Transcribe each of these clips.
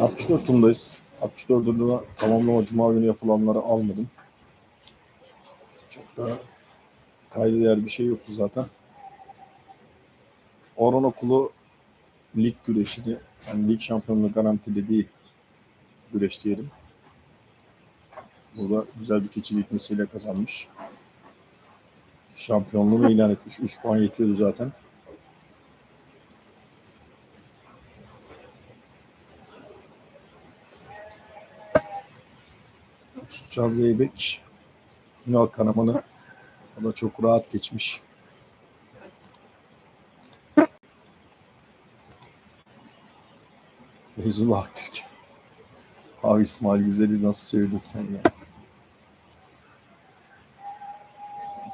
64 turundayız. 64 turunda tamamlama cuma günü yapılanları almadım. Çok da kayda değer bir şey yoktu zaten. Orhan Okulu lig güreşini, yani lig şampiyonluğu garantilediği güreş diyelim. Burada güzel bir keçi dikmesiyle kazanmış. Şampiyonluğunu ilan etmiş. 3 puan yetiyordu zaten. Suçan Zeybek Ünal Kanaman'ı o da çok rahat geçmiş. Feyzullah Aktürk. Abi İsmail Güzel'i nasıl çevirdin sen ya?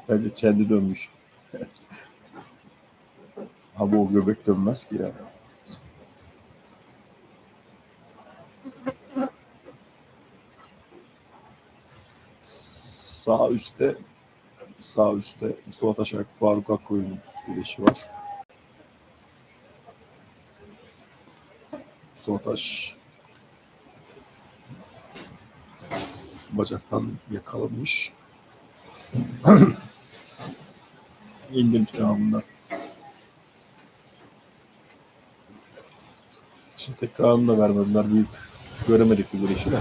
Bence kendi dönmüş. Abi o göbek dönmez ki ya. Sağ üstte sağ üstte Mustafa Taşak, Faruk Akkoyun'un birleşi var. Mustafa Taş bacaktan yakalanmış. İndim devamında. Şimdi tekrarını da vermediler. Büyük göremedik bu girişi de.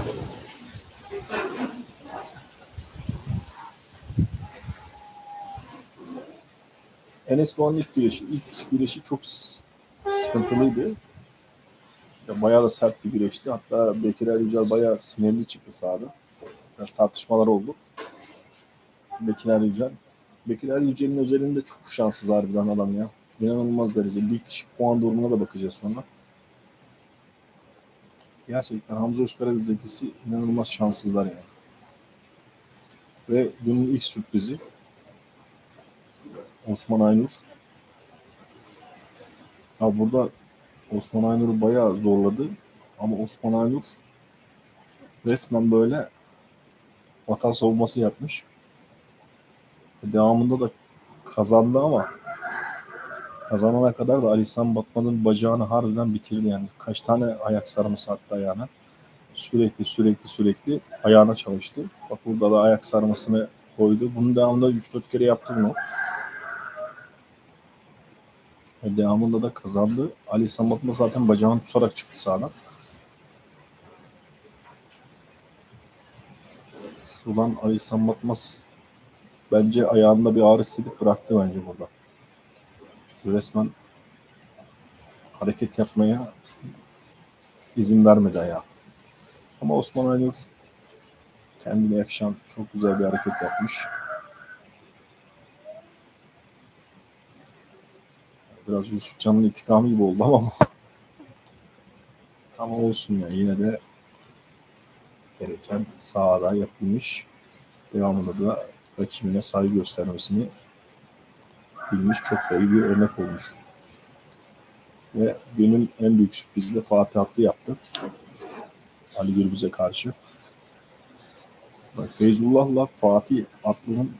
Enes Doğan'ın ilk güreşi. İlk güreşi çok sıkıntılıydı. Ya bayağı da sert bir güreşti. Hatta Bekir Yücel bayağı sinirli çıktı sahada. Biraz tartışmalar oldu. Bekir Yücel. Bekir Yücel'in özelinde çok şanssız harbiden adam ya. İnanılmaz derece. Lig puan durumuna da bakacağız sonra. Gerçekten Hamza Özkara ve Zekisi inanılmaz şanssızlar yani. Ve günün ilk sürprizi Osman Aynur. Ya burada Osman Aynur'u bayağı zorladı. Ama Osman Aynur resmen böyle vatan savunması yapmış. Devamında da kazandı ama kazanana kadar da Ali İhsan Batman'ın bacağını harbiden bitirdi yani. Kaç tane ayak sarması attı ayağına. Sürekli sürekli sürekli ayağına çalıştı. Bak burada da ayak sarmasını koydu. Bunun devamında 3-4 kere yaptı bunu. Devamında da kazandı. Ali İhsan Batman zaten bacağını tutarak çıktı sahadan. Şuradan Ali İhsan Batmaz bence ayağında bir ağrı hissedip bıraktı bence burada. Çünkü resmen hareket yapmaya izin vermedi ayağı. Ama Osman Aynur kendine yakışan çok güzel bir hareket yapmış. Biraz Yusuf Can'ın intikamı gibi oldu ama ama olsun ya yine de gereken sahada yapılmış. Devamında da rakibine saygı göstermesini bilmiş çok da iyi bir örnek olmuş. Ve günün en büyük sürprizi de Fatih Atlı yaptı. Ali Gürbüz'e karşı. Feyzullah'la Fatih Atlı'nın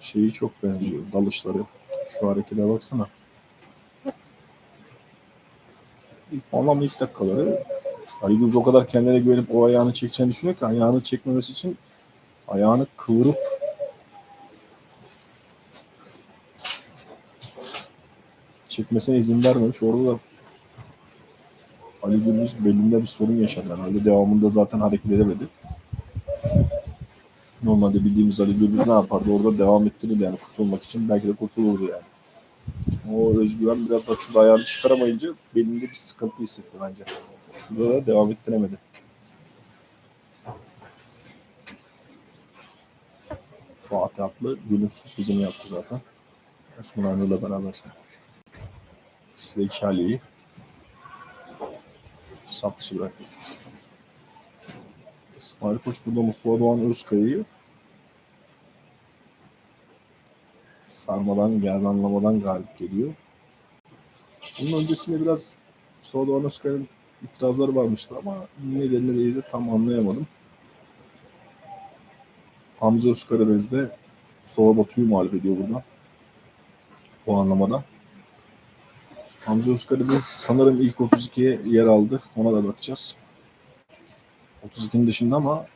şeyi çok benziyor. Dalışları. Şu harekete baksana. İlk ilk dakikaları Ali Gürbüz o kadar kendine güvenip o ayağını çekeceğini düşünüyor ki ayağını çekmemesi için ayağını kıvırıp çekmesine izin vermemiş. Orada da Ali Gürbüz belinde bir sorun yaşadı. Herhalde devamında zaten hareket edemedi. Normalde bildiğimiz Ali Gürbüz ne yapardı? Orada devam ettirirdi yani kurtulmak için. Belki de kurtulurdu yani. O özgüven biraz şurada ayağını çıkaramayınca belinde bir sıkıntı hissetti bence. Şurada da devam ettiremedi. Fatih Atlı günün sürprizini yaptı zaten. Osman Aynur'la beraber. İkisi de iki haleyi satışı bıraktı. İsmail Koç burada Mustafa Doğan Özkaya'yı sarmadan, gerdanlamadan galip geliyor. Bunun öncesinde biraz Özkaya'nın itirazları varmıştı ama nedenini değildi tam anlayamadım. Hamza Özkaradeniz de Mustafa Batu'yu mağlup ediyor burada. Puanlamada. Hamza Özkaradeniz sanırım ilk 32'ye yer aldı. Ona da bakacağız. 32'nin dışında ama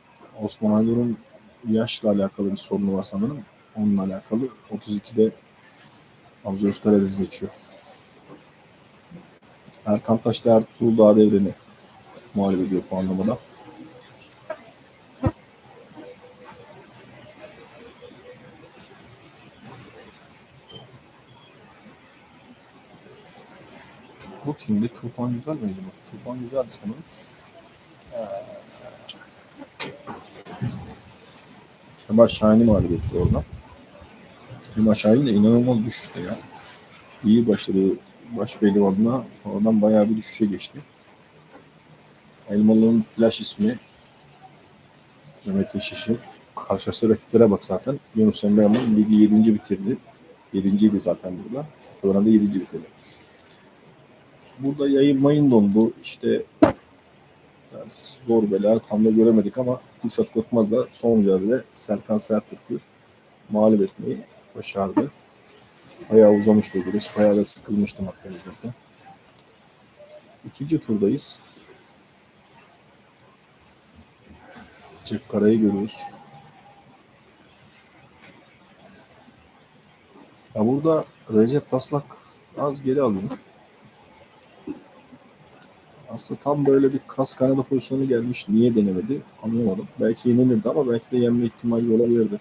Osman Aydor'un yaşla alakalı bir sorunu var sanırım. Onunla alakalı. 32'de Hamza Özkaradeniz geçiyor. Erkan Taş da Ertuğrul Dağ Devri'ni muhalif ediyor puanlamada. Bu kimdi? Tufan Güzel miydi bu? Tufan Güzeldi sanırım. Ee, Kemal Şahin'i mağlup etti Kemal Şahin de inanılmaz düşüşte ya. İyi başladı baş pehlivanına. Sonradan bayağı bir düşüşe geçti. Elmalı'nın flash ismi Mehmet Yeşiş'in karşılaştığı rakiplere bak zaten. Yunus Emre Yaman ligi 7. bitirdi. 7. zaten burada. Sonra da 7. bitirdi. Burada yayın mayın dondu. İşte biraz zor bela tam da göremedik ama Kürşat Korkmaz da son mücadele Serkan Sertürk'ü mağlup etmeyi başardı. Bayağı uzamıştı o güreş. Bayağı da sıkılmıştım hatta izlerken. İkinci turdayız. Cep Kara'yı görüyoruz. Ya burada Recep Taslak az geri alayım. Aslında tam böyle bir kas kanadı pozisyonu gelmiş. Niye denemedi anlamadım. Belki yenilirdi ama belki de yenme ihtimali olabilirdi.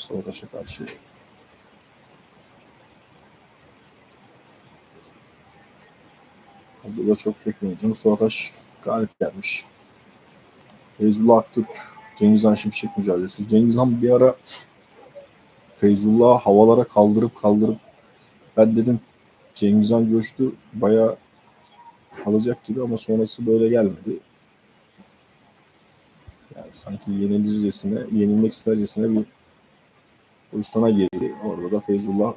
Mustafa Taş'a karşı. Burada da çok bekleyince Mustafa Taş galip gelmiş. Feyzullah Aktürk, Cengiz Han Şimşek mücadelesi. Cengiz Han bir ara Feyzullah'ı havalara kaldırıp kaldırıp ben dedim Cengiz Han coştu. Bayağı kalacak gibi ama sonrası böyle gelmedi. Yani sanki yenilircesine, yenilmek istercesine bir pozisyona girdi. Orada da Feyzullah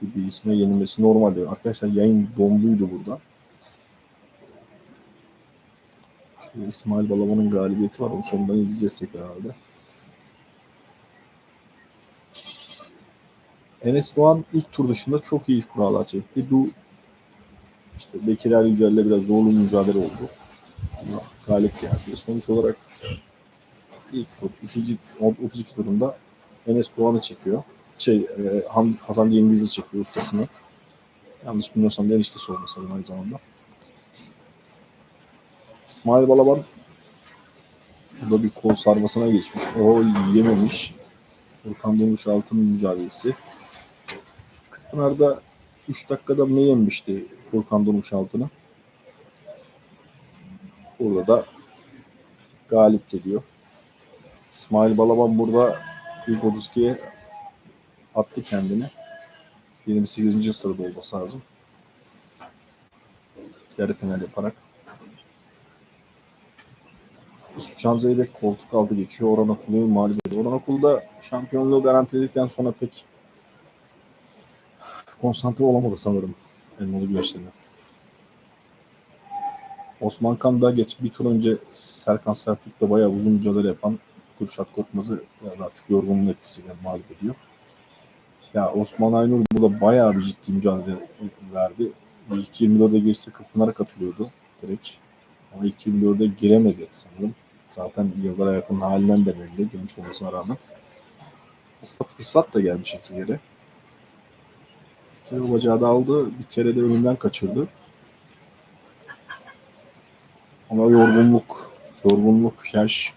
gibi isme yenilmesi normaldi. Arkadaşlar yayın donduydu burada. Şu İsmail Balaban'ın galibiyeti var. Onu sonundan izleyeceğiz herhalde. Enes Doğan ilk tur dışında çok iyi kurallar çekti. Bu işte Bekir Er Yücel'le biraz zorlu mücadele oldu. Ama galip geldi. Sonuç olarak ilk tur, ikinci, 32 turunda Enes Doğan'ı çekiyor. Şey, e, Hasan Cengiz'i çekiyor ustasını. Yanlış bilmiyorsam da eniştesi olması aynı zamanda. İsmail Balaban burada bir kol sarmasına geçmiş. O yememiş. Furkan Dönüş Altın mücadelesi. Kırkpınar'da 3 dakikada ne yemişti Furkan Durmuş altına? Burada da galip geliyor. İsmail Balaban burada ilk 32'ye attı kendini. 28. sırada olması lazım. Yarı final yaparak. Suçan Zeybek koltuk altı geçiyor. Orhan Okulu'yu mağlup ediyor. Orhan Okulu da şampiyonluğu garantiledikten sonra pek konsantre olamadı sanırım elmalı güreşlerine. Osman Kan da geç bir tur önce Serkan Sertürk'le bayağı uzun mücadele yapan Kürşat Korkmaz'ı artık yorgunluğun etkisiyle mağlup ediyor. Ya Osman Aynur burada bayağı bir ciddi mücadele verdi. İlk 24'e girse Kırkpınar'a katılıyordu direkt. Ama ilk 24'e giremedi sanırım. Zaten yıllara yakın halinden de belli genç olmasına rağmen. Aslında fırsat da gelmiş iki kere. Bir kere o bacağı da aldı. Bir kere de önünden kaçırdı. Ama yorgunluk, yorgunluk, yaş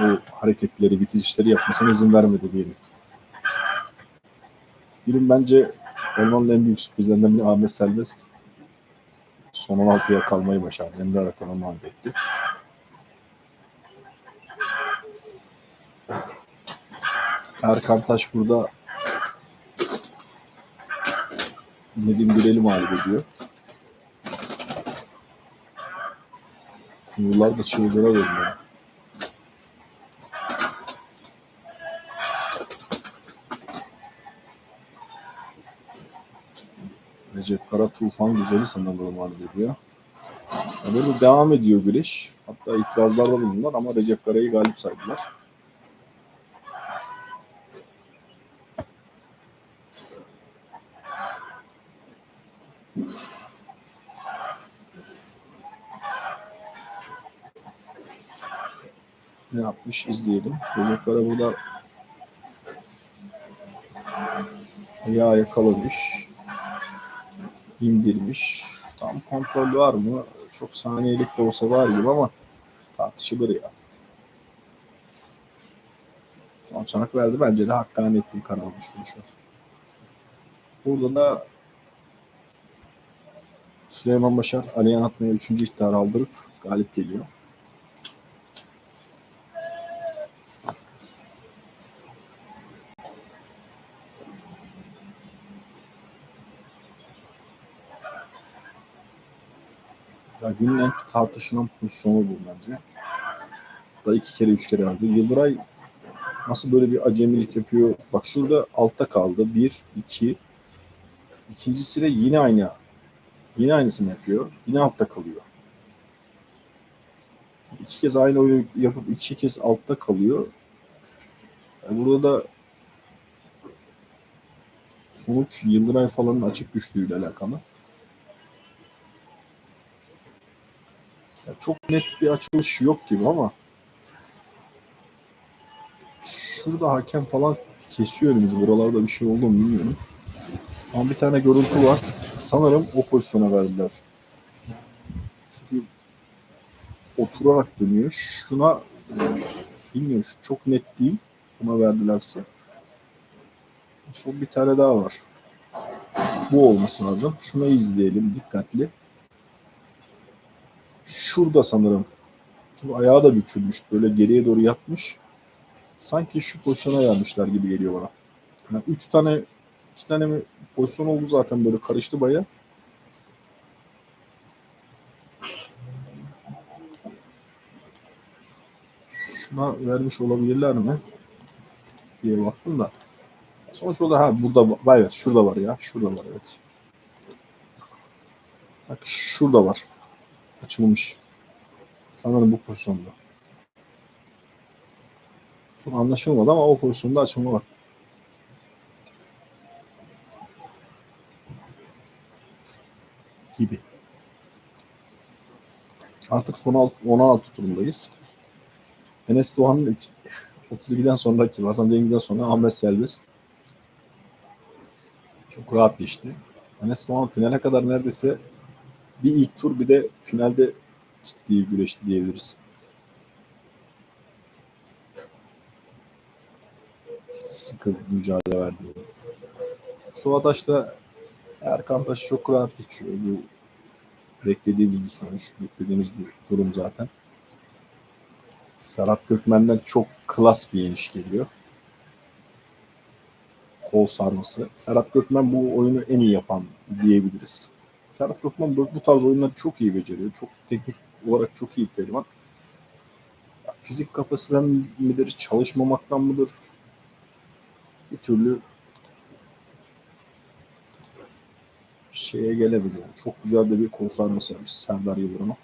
o hareketleri, bitişleri yapmasına izin vermedi diyelim. Bilim bence Elman'ın en büyük sürprizlerinden biri Ahmet Selbest. Son 16'ya kalmayı başardı. Emre Arakan'ı mağlup etti. Erkan Taş burada Nedim Gürel'i mağlup ediyor. Kumrular da çığlığa dönüyor. Recep Kara Tufan Güzel'i sanırım ediyor. Yani böyle devam ediyor güreş. Hatta itirazlarda bulundular ama Recep Kara'yı galip saydılar. Ne yapmış izleyelim. Recep Kara burada ayağı yakalamış. İndirmiş. Tam kontrol var mı? Çok saniyelik de olsa var gibi ama tartışılır ya. Son çanak verdi. Bence de hakkaniyetli bir karar olmuş bu. Burada da Süleyman Başar Aliyan Atma'ya 3. ihtarı aldırıp galip geliyor. Ya günün en tartışılan pozisyonu bu bence. Da iki kere üç kere vardı. Yıldıray nasıl böyle bir acemilik yapıyor? Bak şurada altta kaldı. Bir, iki. İkincisi de yine aynı. Yine aynısını yapıyor. Yine altta kalıyor. İki kez aynı oyunu yapıp iki kez altta kalıyor. Yani burada da sonuç Yıldıray falanın açık düştüğüyle alakalı. Ya çok net bir açılış yok gibi ama şurada hakem falan kesiyor önümüzü. Buralarda bir şey oldu mu bilmiyorum. Ama bir tane görüntü var. Sanırım o pozisyona verdiler. Çünkü oturarak dönüyor. Şuna bilmiyorum çok net değil. Buna verdilerse. Son bir tane daha var. Bu olması lazım. Şunu izleyelim dikkatli. Şurada sanırım. Çünkü ayağı da bükülmüş. Böyle geriye doğru yatmış. Sanki şu pozisyona vermişler gibi geliyor bana. Yani üç tane, iki tane mi pozisyon oldu zaten böyle karıştı baya. Şuna vermiş olabilirler mi? diye baktım da. Sonuç olarak ha burada evet şurada var ya. Şurada var evet. Bak şurada var. Açılmış. Sanırım bu pozisyonda. Çok anlaşılmadı ama o pozisyonda açılma var. Gibi. Artık son 16 turundayız. Enes Doğan'ın iki- 32'den sonraki Hasan Cengiz'den sonra Ahmet Selbest. Çok rahat geçti. Enes Doğan finale kadar neredeyse bir ilk tur bir de finalde ciddi güreşti diyebiliriz. Sıkı mücadele verdi. Suadaş da Erkan Taş çok rahat geçiyor. Bu beklediğimiz bir sonuç. Beklediğimiz bir durum zaten. Serhat Gökmen'den çok klas bir iniş geliyor. Kol sarması. Serhat Gökmen bu oyunu en iyi yapan diyebiliriz. Serhat Gökmen bu, bu tarz oyunları çok iyi beceriyor. Çok teknik olarak çok iyi pehlivan. Fizik kapasiteden midir, çalışmamaktan mıdır? Bir türlü şeye gelebiliyor. Çok güzel de bir kol sarması Serdar Yıldırım'a.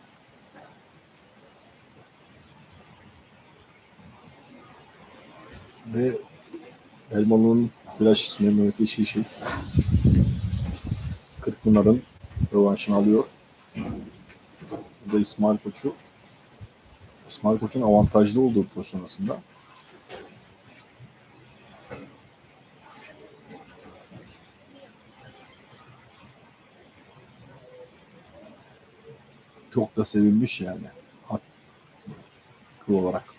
Ve Elmalı'nın flash ismi Mehmet Yeşilşil. 40 bunların rövanşını alıyor. Burada İsmail Koçu. İsmail Koç'un avantajlı olduğu pozisyon aslında. Çok da sevilmiş yani. Haklı olarak.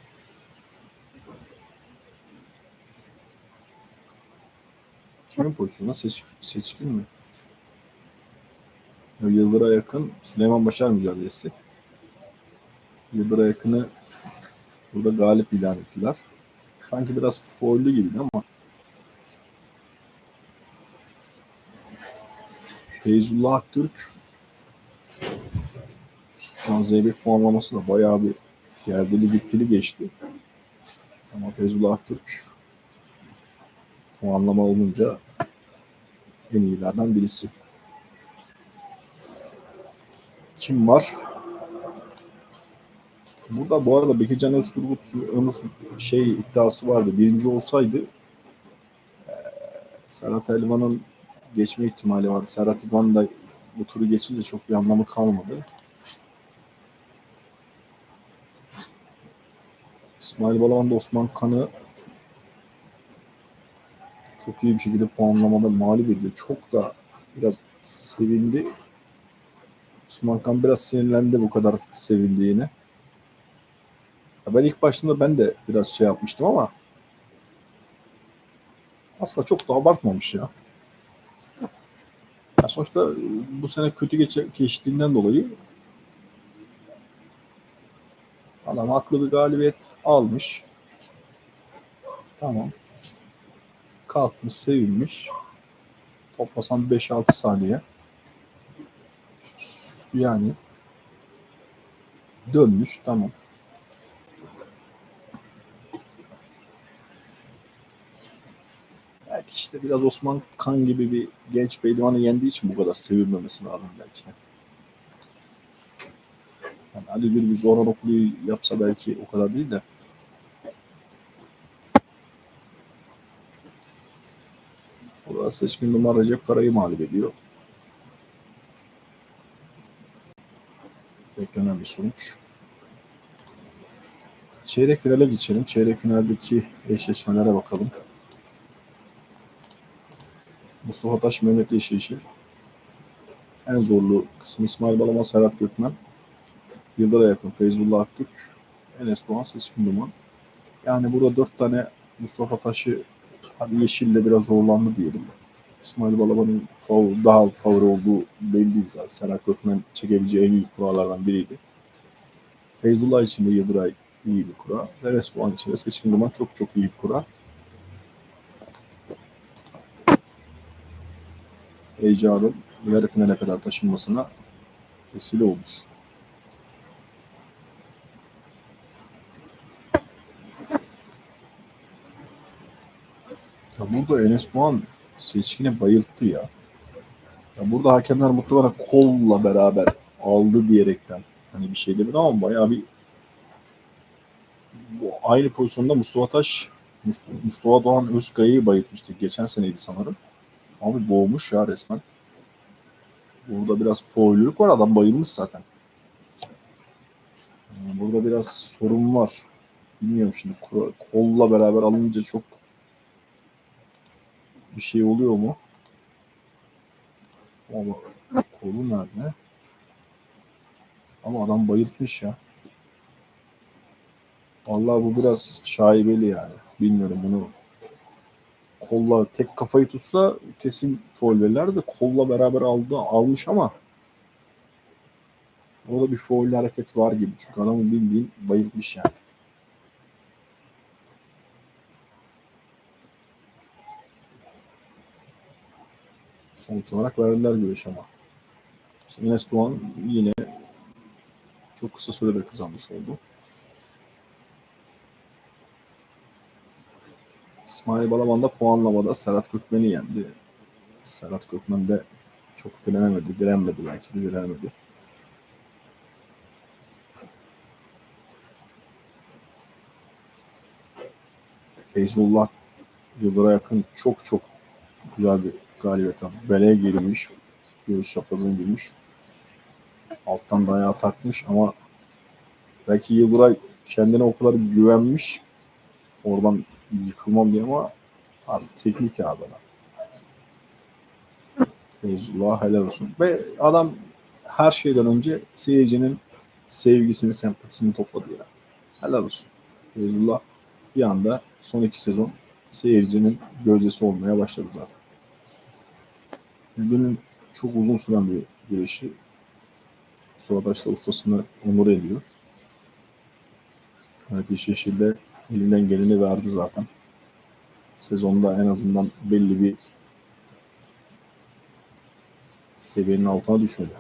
Kimin pozisyonu? Seç, seçkin mi? Yıldır'a yakın Süleyman Başar mücadelesi. Yıldır'a yakını burada galip ilan ettiler. Sanki biraz foilli gibiydi ama Feyzullah Aktürk Can Zeybek puanlaması da bayağı bir gerdili gittili geçti. Ama Feyzullah Aktürk puanlama olunca en iyilerden birisi. Kim var? Burada bu arada Bekircan Özturgut Ömür şey iddiası vardı. Birinci olsaydı Serhat Elvan'ın geçme ihtimali vardı. Serhat Elvan da bu turu geçince çok bir anlamı kalmadı. İsmail Balaban da Osman Kan'ı çok iyi bir şekilde puanlamada mağlup ediyor. Çok da biraz sevindi. Osman Kan biraz sinirlendi bu kadar sevindiğine. Ya ben ilk başında ben de biraz şey yapmıştım ama aslında çok da abartmamış ya. ya sonuçta bu sene kötü geçe, geçtiğinden dolayı adam haklı bir galibiyet almış. Tamam. Kalkmış, sevinmiş. Toplasan 5-6 saniye. Yani dönmüş tamam. Belki işte biraz Osman Kan gibi bir genç pehlivanı yendiği için bu kadar sevilmemesi lazım belki de. Yani Ali Gürbüz Orhan Okulu'yu yapsa belki o kadar değil de. Burada seçkin numara Recep Kara'yı mağlup ediyor. Beklenen bir sonuç. Çeyrek finale geçelim. Çeyrek finaldeki eşleşmelere bakalım. Mustafa Taş, Mehmet Yeşilçi. En zorlu kısmı İsmail Balaban, Serhat Gökmen. Yıldır'a yakın Feyzullah Akgürk. Enes Doğan, Seçkin Duman. Yani burada dört tane Mustafa Taş'ı hadi Yeşil'le biraz zorlandı diyelim. İsmail Balaban'ın favori, daha favori olduğu belliydi zaten. Serhat Gökmen çekebileceği en iyi kurallardan biriydi. Feyzullah için de Yıldıray iyi bir kura. Enes Doğan için de Seçkin Duman çok çok iyi bir kura. heyecanın yarı finale kadar taşınmasına vesile olur. Ya burada Enes Doğan seçkine bayılttı ya. ya. Burada hakemler muhtemelen kolla beraber aldı diyerekten hani bir şey demedi ama bayağı bir bu aynı pozisyonda Mustafa Taş Mustafa Doğan Özkaya'yı bayıltmıştı. Geçen seneydi sanırım. Abi boğmuş ya resmen. Burada biraz foilülük var. Adam bayılmış zaten. Burada biraz sorun var. Bilmiyorum şimdi kolla beraber alınca çok bir şey oluyor mu? Ama kolu nerede? Ama adam bayıltmış ya. Vallahi bu biraz şaibeli yani. Bilmiyorum bunu kolla tek kafayı tutsa kesin foul verirler de kolla beraber aldı almış ama orada bir foul hareket var gibi. Çünkü adamı bildiğin bayıltmış yani. Sonuç olarak verdiler güreş ama. İşte Enes Doğan yine çok kısa sürede kazanmış oldu. İsmail Balaban da puanlamada Serhat Gökmen'i yendi. Serhat Gökmen de çok direnemedi, direnmedi belki de direnemedi. Feyzullah yıllara yakın çok çok güzel bir galibiyet aldı. Beleğe girmiş, göğüs çaprazına girmiş. Alttan dayağı takmış ama belki Yıldıray kendine o kadar güvenmiş. Oradan yıkılmam diye ama abi teknik ya adam. Feyzullah helal olsun. Ve adam her şeyden önce seyircinin sevgisini, sempatisini topladı ya. Helal olsun. Feyzullah bir anda son iki sezon seyircinin gözdesi olmaya başladı zaten. Bugünün çok uzun süren bir güreşi. Mustafa Taş da ustasını onur ediyor. Evet Yeşil'de elinden geleni verdi zaten. Sezonda en azından belli bir seviyenin altına düşmedi.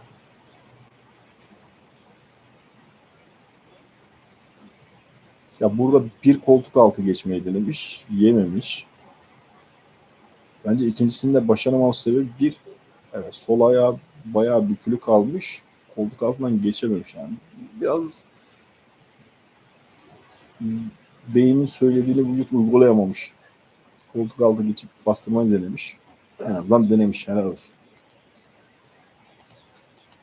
Ya burada bir koltuk altı geçmeyi denemiş, yememiş. Bence ikincisinde başaramam sebebi bir, evet sol ayağı bayağı bükülü kalmış. Koltuk altından geçememiş yani. Biraz beynin söylediğini vücut uygulayamamış. Koltuk altı geçip bastırmayı denemiş. En azından denemiş. Helal olsun.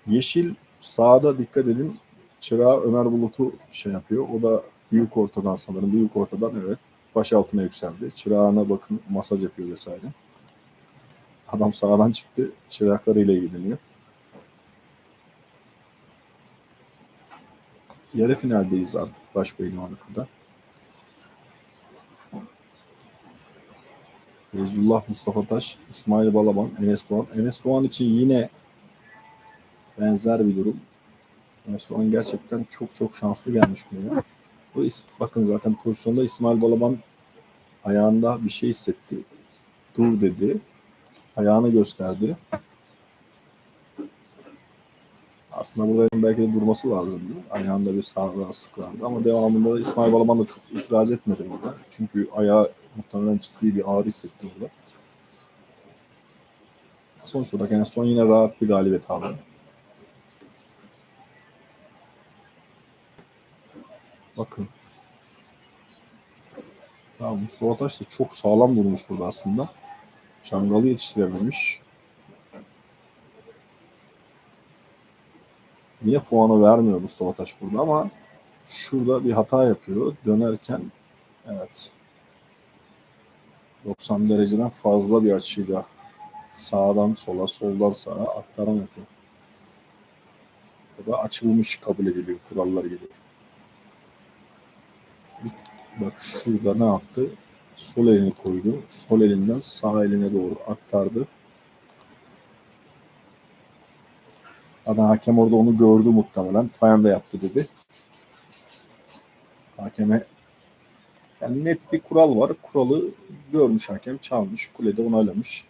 Yeşil sağda dikkat edin. Çırağı Ömer Bulut'u şey yapıyor. O da büyük ortadan sanırım. Büyük ortadan evet. Baş altına yükseldi. Çırağına bakın masaj yapıyor vesaire. Adam sağdan çıktı. Çıraklarıyla ilgileniyor. Yarı finaldeyiz artık baş pehlivanlıkta. Feyzullah Mustafa Taş, İsmail Balaban, Enes Doğan. Enes Doğan için yine benzer bir durum. Enes Doğan gerçekten çok çok şanslı gelmiş buraya. Bu bakın zaten pozisyonda İsmail Balaban ayağında bir şey hissetti. Dur dedi. Ayağını gösterdi. Aslında burada belki de durması lazımdı. Ayağında bir rahatsızlık vardı. Ama devamında da İsmail Balaban da çok itiraz etmedi burada. Çünkü ayağı muhtemelen ciddi bir ağrı hissetti burada. Sonuç olarak en son yine rahat bir galibiyet aldı. Bakın. Ya Mustafa Taş da çok sağlam durmuş burada aslında. Çangalı yetiştirebilmiş. Niye puanı vermiyor Mustafa Taş burada ama şurada bir hata yapıyor. Dönerken evet 90 dereceden fazla bir açıyla sağdan sola, soldan sağa aktarım yapıyor. Bu da açılmış kabul ediliyor kurallar gibi. Bak şurada ne yaptı? Sol elini koydu. Sol elinden sağ eline doğru aktardı. Adam hakem orada onu gördü muhtemelen. Fayan da yaptı dedi. Hakeme yani net bir kural var. Kuralı görmüş hakem, çalmış, kulede onaylamış.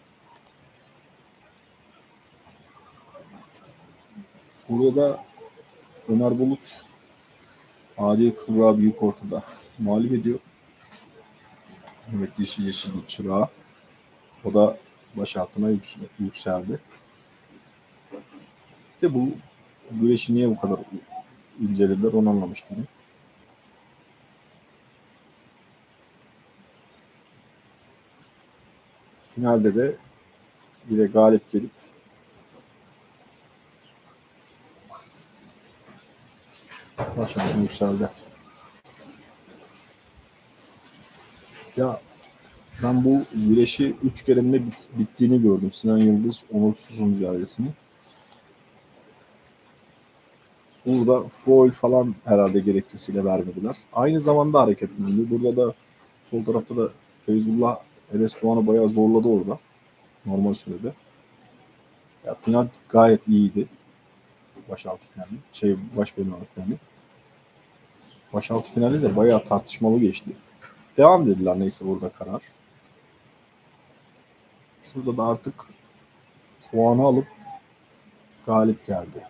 Burada da Ömer Bulut Adi Kıvra büyük ortada mağlup ediyor. Evet yeşil yeşil bir çırağı. O da baş altına yüksel- yükseldi. De bu güreşi niye bu kadar incelediler onu anlamış değilim. Finalde de bile galip gelip baş altına yükseldi. Ya ben bu güreşi üç keremle bit- bittiğini gördüm. Sinan Yıldız onursuz mücadelesini. Burada foul falan herhalde gerekçesiyle vermediler. Aynı zamanda hareketlendi. Burada da sol tarafta da Feyzullah Enes Doğan'ı bayağı zorladı orada. Normal sürede. Ya final gayet iyiydi. Başaltı finali. Şey baş bölümlük finali. Başaltı finali de bayağı tartışmalı geçti. Devam dediler neyse burada karar. Şurada da artık puanı alıp galip geldi.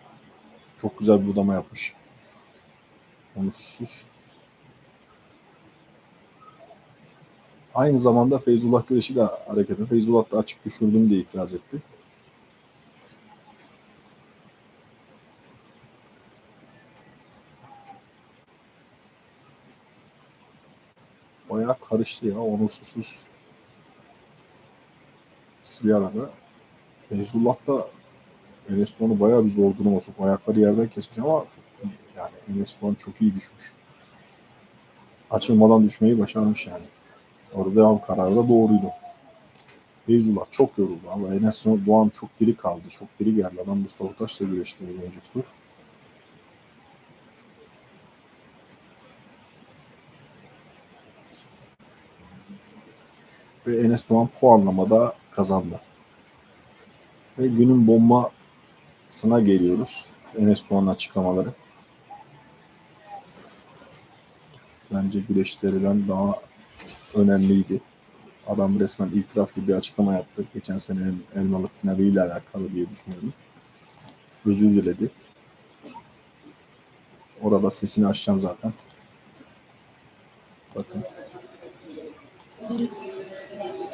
Çok güzel bir budama yapmış. Onursuz. Aynı zamanda Feyzullah Güreş'i de harekete. Feyzullah da açık düşürdüm diye itiraz etti. Bayağı karıştı ya. Onursuzsuz bir arada. Feyzullah da Enes Doğan'ı bayağı bir zor duruma sokup ayakları yerden kesmiş ama yani Enes Doğan çok iyi düşmüş. Açılmadan düşmeyi başarmış yani. Orada devam kararı da doğruydu. Feyzullah çok yoruldu ama Enes Doğan çok diri kaldı. Çok diri geldi. Adam Mustafa Taş'la güreşti önceki tur. Ve Enes Doğan puanlamada kazandı. Ve günün bombasına geliyoruz. Enes Doğan'ın açıklamaları. Bence güreşlerinden daha önemliydi. Adam resmen itiraf gibi bir açıklama yaptı. Geçen senenin elmalı finaliyle alakalı diye düşünüyorum. Özür diledi. Orada sesini açacağım zaten. Bakın.